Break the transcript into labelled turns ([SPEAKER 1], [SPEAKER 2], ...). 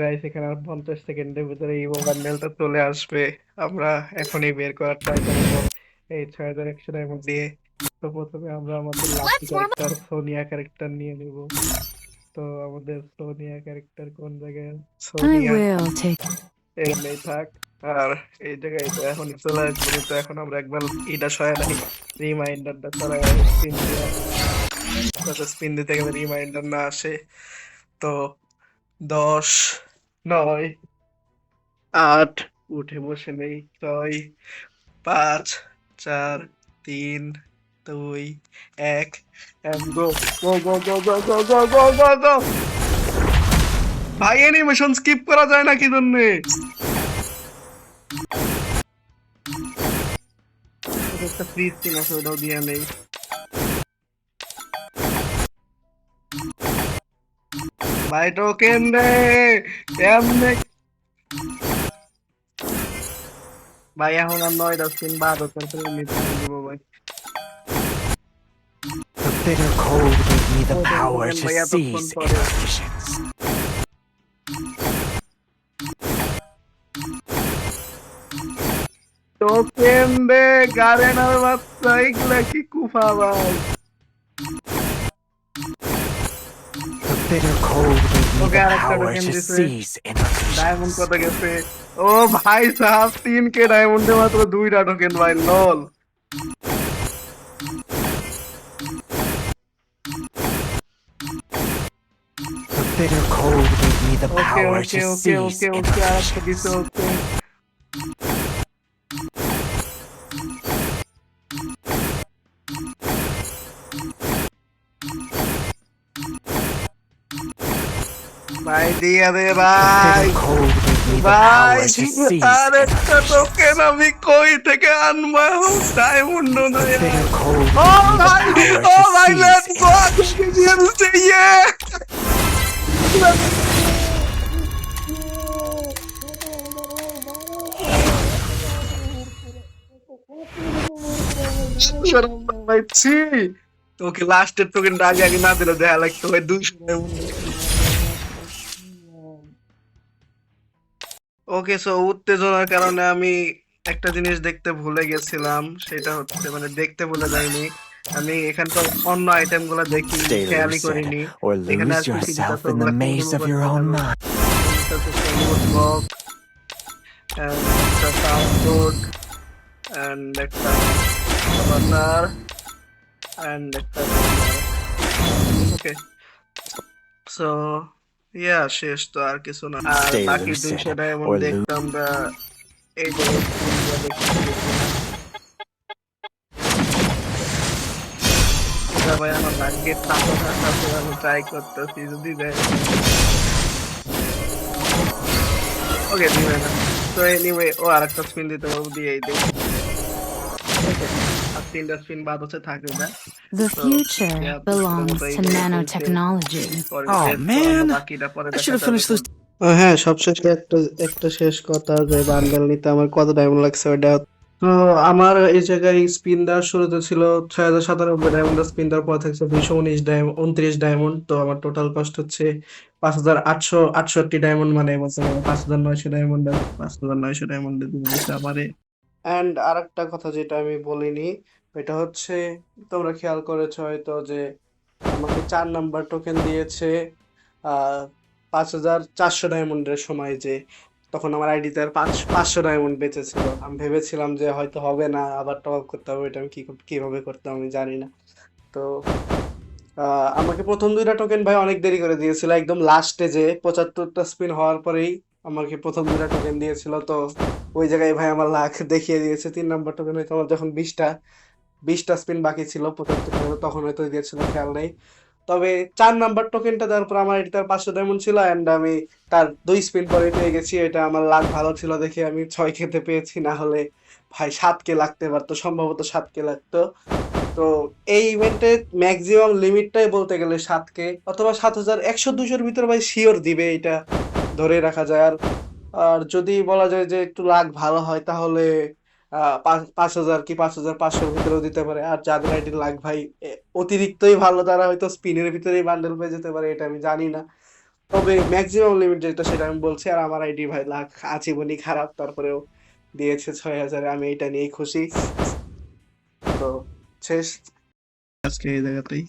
[SPEAKER 1] Guys এখানে আর পঞ্চাশ সেকেন্ডের ভিতরে ইভো বান্ডেলটা চলে আসবে। আমরা এখনই বের করার ট্রাই করব। এই ছয় হাজার একশো দিয়ে তো প্রথমে আমরা আমাদের লাকি ক্যারেক্টার সোনিয়া ক্যারেক্টার নিয়ে নেব। তো আমাদের সোনিয়া ক্যারেক্টার কোন জায়গায়? সোনিয়া
[SPEAKER 2] will
[SPEAKER 1] থাক। আর এই জায়গায় তো এখন চলে আসবে তো এখন আমরা একবার এটা সহায় রিমাইন্ডারটা চলে স্পিন দিয়ে। স্পিন দিতে গেলে রিমাইন্ডার না আসে। তো দশ নয়। আট, উঠে বসে নেই। ছয়, পাঁচ, চার, তিন, দুই, এক go go go go go go go go ভাই অ্যানিমেশন স্কিপ করা যায় না কি জন্যে একটা ফ্রি স্কিন আছে, ওটাও নেই। ভাই টোকেন দে কেমনে ভাই এখন আর নয় দশ দিন বাদ হচ্ছে দেবো ভাই
[SPEAKER 3] The bitter cold gave me the
[SPEAKER 1] Oh,
[SPEAKER 3] power to seize visions.
[SPEAKER 1] Token দে গারেনার বাচ্চা এগুলা কি কুফা ভাই
[SPEAKER 3] bitter cold gave me the power to seize
[SPEAKER 1] diamond কত গেছে ও ভাই সাহেব তিন কে ডায়মন্ডে মাত্র দুইটা টোকেন ভাই লল
[SPEAKER 3] The bitter cold gave me the power to seize
[SPEAKER 1] okay
[SPEAKER 3] inner
[SPEAKER 1] ওকে আরেকটা দিছে
[SPEAKER 3] visions.
[SPEAKER 1] ওকে ভাই দিয়ে দে
[SPEAKER 3] The
[SPEAKER 1] ভাই
[SPEAKER 3] bitter cold gave me the
[SPEAKER 1] ভাই
[SPEAKER 3] power to seize
[SPEAKER 1] আরেকটা
[SPEAKER 3] inner
[SPEAKER 1] টোকেন
[SPEAKER 3] visions.
[SPEAKER 1] আমি কই থেকে আনব ডায়মন্ড
[SPEAKER 3] The
[SPEAKER 1] নয়
[SPEAKER 3] bitter cold
[SPEAKER 1] ও
[SPEAKER 3] gave me
[SPEAKER 1] ভাই
[SPEAKER 3] দিয়ে
[SPEAKER 1] দে
[SPEAKER 3] ভাই।
[SPEAKER 1] ভাই
[SPEAKER 3] আর
[SPEAKER 1] একটা
[SPEAKER 3] টোকেন
[SPEAKER 1] আমি
[SPEAKER 3] কই
[SPEAKER 1] থেকে
[SPEAKER 3] আনব?
[SPEAKER 1] ডায়মন্ড ও ভাই ও ভাই লেটস গো দিয়েছে ইয়ে। ভাই ছি তোকে লাস্টের তোকে আগে আগে না দিলে দেখা লাগতো ভাই দুইশো ওকে সো উত্তেজনার কারণে আমি একটা জিনিস দেখতে ভুলে গেছিলাম সেটা হচ্ছে মানে দেখতে ভুলে যাইনি। আমি এখানকার অন্য আইটেমগুলো দেখি খেয়ালই করিনি। এখানে একটা ইয়া শেষ তো আর কিছু না। আর বাকি দুইশো ডায়মন্ড দেখতে আমরা এই যে স্ক্রিনগুলো দেখতে এটা ভাই আমার ভাগ্যের তাপা থাকাতে আমি ট্রাই করতেছি যদি দেয়। ওকে দিবে না। তো এনিওয়ে ও আরেকটা স্পিন দিতে পারব দিয়েই দেই
[SPEAKER 2] The future belongs to nanotechnology.
[SPEAKER 3] Oh, man. I should have finished this.
[SPEAKER 1] ও হ্যাঁ সবশেষে একটা একটা শেষ কথা যে বান্ডেল নিতে আমার কত ডায়মন্ড লাগছে ওটা। তো আমার এই জায়গায় স্পিন দেওয়ার শুরুতে ছিল ছয় হাজার সাতানব্বই ডায়মন্ড স্পিন দেওয়ার পর থাকছে দুইশো উনিশ ডায়মন্ড উনত্রিশ ডায়মন্ড তো আমার টোটাল কস্ট হচ্ছে পাঁচ হাজার আটশো আটষট্টি ডায়মন্ড মানে বলতে গেলে পাঁচ হাজার নয়শো ডায়মন্ড পাঁচ হাজার নয়শো ডায়মন্ড আমারে অ্যান্ড আরেকটা কথা যেটা আমি বলিনি, এটা হচ্ছে তোমরা খেয়াল করেছ হয়তো যে আমাকে চার নাম্বার টোকেন দিয়েছে পাঁচ হাজার চারশো ডায়মন্ডের সময় যে তখন আমার আইডিতে আর পাঁচ, পাঁচশো ডায়মন্ড বেঁচে ছিল আমি ভেবেছিলাম যে হয়তো হবে না, আবার টপ আপ করতে হবে, এটা আমি কি কীভাবে করতাম আমি জানি না। তো আমাকে প্রথম দুইটা টোকেন ভাই অনেক দেরি করে দিয়েছিল, একদম লাস্টে যে পঁচাত্তরটা স্পিন হওয়ার পরেই আমাকে প্রথম দুইটা টোকেন দিয়েছিল। তো ওই জায়গায় ভাই আমার লাখ দেখিয়ে দিয়েছে, তিন নাম্বার টোকেন হয়তো আমার যখন বিশটা বিশটা স্পিন বাকি ছিল, পঁচাত্তর তখন হয়তো দিয়েছিল, খেয়াল নেই। তবে চার নাম্বার টোকেনটা দেওয়ার পর আমার এটা পাঁচশো ডায়মন্ড ছিল অ্যান্ড আমি তার দুই স্পিন পরে পেয়ে গেছি, এটা আমার লাখ ভালো ছিল দেখে আমি ছয় খেতে পেয়েছি, না হলে ভাই সাত কে লাগতে পারতো, সম্ভবত সাত কে লাগতো। তো এই ইভেন্টের ম্যাক্সিমাম লিমিটটাই বলতে গেলে সাত কে, অথবা সাত হাজার একশো দুশোর ভিতর ভাই শিওর দিবে, এটা ধরে রাখা যায়। আর আর যদি বলা যায় যে একটু লাখ ভালো হয়, তাহলে পাঁচ হাজার কি পাঁচ হাজার পাঁচশোর ভিতরেও দিতে পারে। আর যাদের আইডির লাখ ভাই অতিরিক্তই ভালো, তারা হয়তো স্পিনের ভিতরেই বান্ডেল পেয়ে যেতে পারে, এটা আমি জানি না। তবে ম্যাক্সিমাম লিমিট যেটা, সেটা আমি বলছি, আর আমার আইডি ভাই লাখ আজীবনই খারাপ, তারপরেও দিয়েছে ছয় হাজারে, আমি এটা নিয়েই খুশি। তো, শেষ। আজকে এই জায়গাতেই।